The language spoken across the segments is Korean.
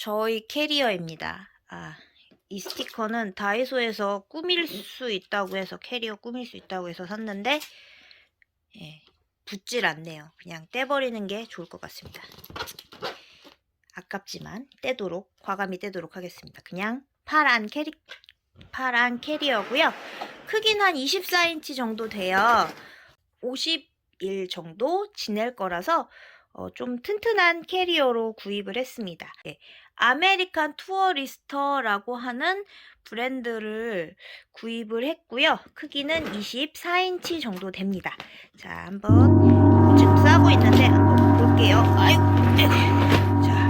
저희 캐리어입니다. 아, 이 스티커는 다이소에서 꾸밀 수 있다고 해서 캐리어 꾸밀 수 있다고 해서 샀는데 예, 붙질 않네요. 그냥 떼버리는 게 좋을 것 같습니다. 아깝지만 떼도록 과감히 떼도록 하겠습니다. 그냥 파란 캐리 파란 캐리어고요. 크긴 한 24인치 정도 돼요. 50일 정도 지낼 거라서 어, 좀 튼튼한 캐리어로 구입을 했습니다. 예, 아메리칸 투어리스터라고 하는 브랜드를 구입을 했고요. 크기는 24인치 정도 됩니다. 자, 한번 지금 싸고 있는데 한번 볼게요. 아이고, 아이고. 자,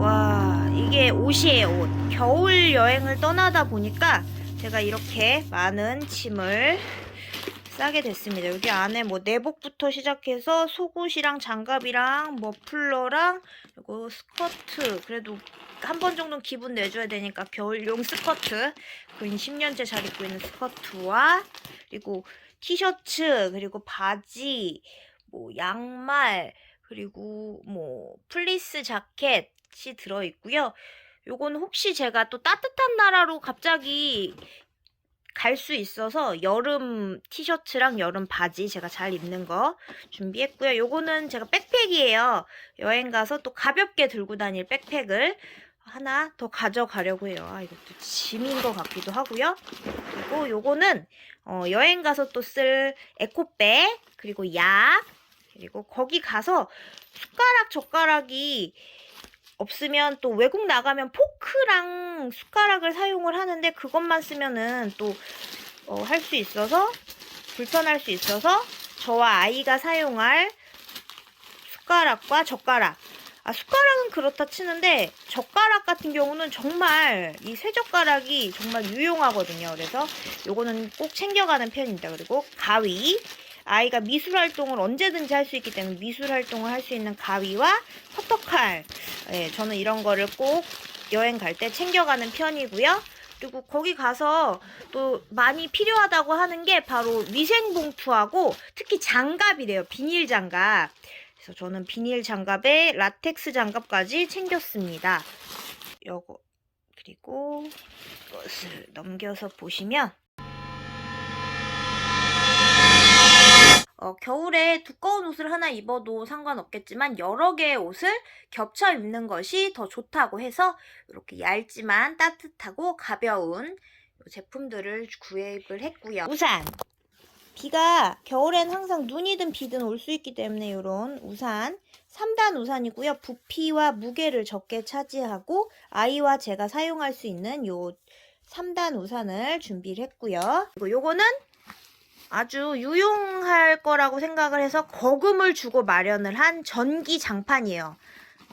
와, 이게 옷이에요, 옷. 겨울 여행을 떠나다 보니까 제가 이렇게 많은 짐을 싸게 됐습니다. 여기 안에 뭐 내복부터 시작해서 속옷이랑 장갑이랑 머플러랑 그리고 스커트 그래도 한 번 정도는 기분 내줘야 되니까 겨울용 스커트 거의 10년째 잘 입고 있는 스커트와 그리고 티셔츠 그리고 바지 뭐 양말 그리고 뭐 플리스 자켓이 들어 있고요. 요건 혹시 제가 또 따뜻한 나라로 갑자기 갈 수 있어서 여름 티셔츠랑 여름 바지 제가 잘 입는 거 준비했고요. 요거는 제가 백팩이에요. 여행 가서 또 가볍게 들고 다닐 백팩을 하나 더 가져가려고 해요. 아, 이것도 짐인 것 같기도 하고요. 그리고 요거는 어, 여행 가서 또 쓸 에코백 그리고 약 그리고 거기 가서 숟가락 젓가락이 없으면 또 외국 나가면 포크랑 숟가락을 사용을 하는데 그것만 쓰면은 또할수 있어서 불편할 수 있어서 저와 아이가 사용할 숟가락과 젓가락. 아 숟가락은 그렇다 치는데 젓가락 같은 경우는 정말 이 쇠젓가락이 정말 유용하거든요. 그래서 요거는 꼭 챙겨가는 편입니다. 그리고 가위 아이가 미술 활동을 언제든지 할 수 있기 때문에 미술 활동을 할 수 있는 가위와 커터칼 예, 저는 이런 거를 꼭 여행 갈 때 챙겨가는 편이고요. 그리고 거기 가서 또 많이 필요하다고 하는 게 바로 위생 봉투하고 특히 장갑이래요. 비닐 장갑. 그래서 저는 비닐 장갑에 라텍스 장갑까지 챙겼습니다. 요거 그리고 이것을 넘겨서 보시면 어, 겨울에 두꺼운 옷을 하나 입어도 상관없겠지만 여러 개의 옷을 겹쳐 입는 것이 더 좋다고 해서 이렇게 얇지만 따뜻하고 가벼운 요 제품들을 구입을 했고요. 우산. 비가 겨울엔 항상 눈이든 비든 올 수 있기 때문에 이런 우산 3단 우산이고요. 부피와 무게를 적게 차지하고 아이와 제가 사용할 수 있는 요 3단 우산을 준비를 했고요. 그리고 요거는 아주 유용할 거라고 생각을 해서 거금을 주고 마련을 한 전기 장판이에요.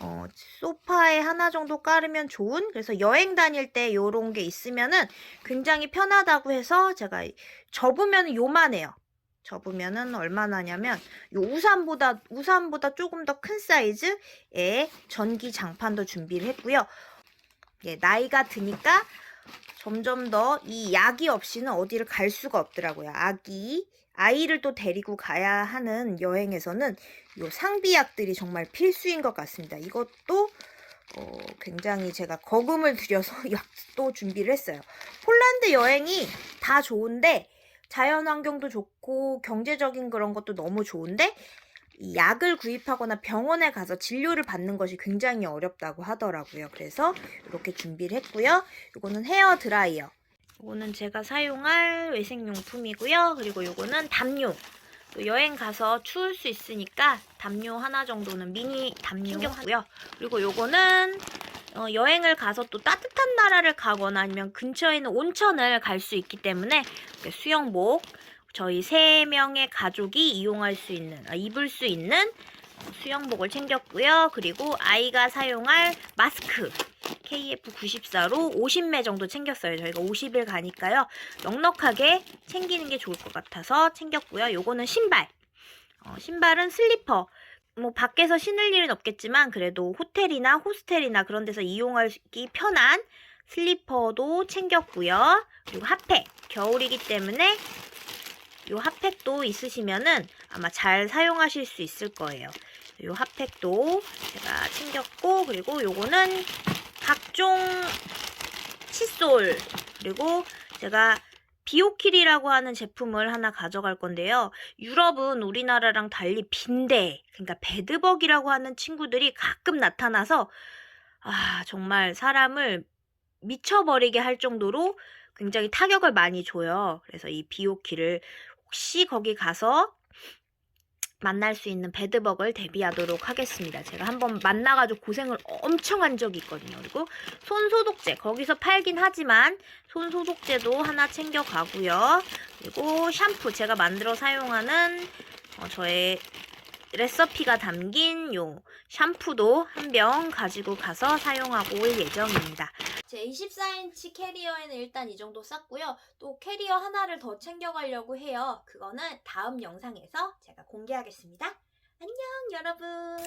어, 소파에 하나 정도 깔으면 좋은 그래서 여행 다닐 때 요런 게 있으면은 굉장히 편하다고 해서 제가 접으면 요만해요. 접으면은 얼마나 하냐면 요 우산보다 우산보다 조금 더 큰 사이즈의 전기 장판도 준비를 했고요. 예, 나이가 드니까 점점 더 이 약이 없이는 어디를 갈 수가 없더라고요. 아기 아이를 또 데리고 가야 하는 여행에서는 요 상비약들이 정말 필수인 것 같습니다. 이것도 어, 굉장히 제가 거금을 들여서 약도 준비를 했어요. 폴란드 여행이 다 좋은데 자연 환경도 좋고 경제적인 그런 것도 너무 좋은데 이 약을 구입하거나 병원에 가서 진료를 받는 것이 굉장히 어렵다고 하더라고요. 그래서 이렇게 준비를 했고요. 이거는 헤어 드라이어. 이거는 제가 사용할 외생용품이고요. 그리고 이거는 담요. 또 여행 가서 추울 수 있으니까 담요 하나 정도는 미니 담요 하고요. 그리고 요거는 어, 여행을 가서 또 따뜻한 나라를 가거나 아니면 근처에 있는 온천을 갈 수 있기 때문에 수영복 저희 세 명의 가족이 이용할 수 있는 아, 입을 수 있는 수영복을 챙겼고요. 그리고 아이가 사용할 마스크 KF94로 50매 정도 챙겼어요. 저희가 50일 가니까요. 넉넉하게 챙기는 게 좋을 것 같아서 챙겼고요. 요거는 신발. 어, 신발은 슬리퍼. 뭐 밖에서 신을 일은 없겠지만 그래도 호텔이나 호스텔이나 그런 데서 이용하기 편한 슬리퍼도 챙겼고요. 그리고 핫팩. 겨울이기 때문에 요 핫팩도 있으시면은 아마 잘 사용하실 수 있을 거예요. 요 핫팩도 제가 챙겼고 그리고 요거는 각종 칫솔 그리고 제가 비오킬이라고 하는 제품을 하나 가져갈 건데요. 유럽은 우리나라랑 달리 빈대, 그러니까 배드벅이라고 하는 친구들이 가끔 나타나서 아, 정말 사람을 미쳐버리게 할 정도로 굉장히 타격을 많이 줘요. 그래서 이 비오키를 혹시 거기 가서 만날 수 있는 배드벅을 대비하도록 하겠습니다. 제가 한번 만나가지고 고생을 엄청 한 적이 있거든요. 그리고 손 소독제 거기서 팔긴 하지만 손 소독제도 하나 챙겨가고요. 그리고 샴푸 제가 만들어 사용하는 어, 저의 레시피가 담긴 요 샴푸도 한 병 가지고 가서 사용하고 올 예정입니다. 제 24인치 캐리어에는 일단 이 정도 쌌고요. 또 캐리어 하나를 더 챙겨가려고 해요. 그거는 다음 영상에서 제가 공개하겠습니다. 안녕 여러분.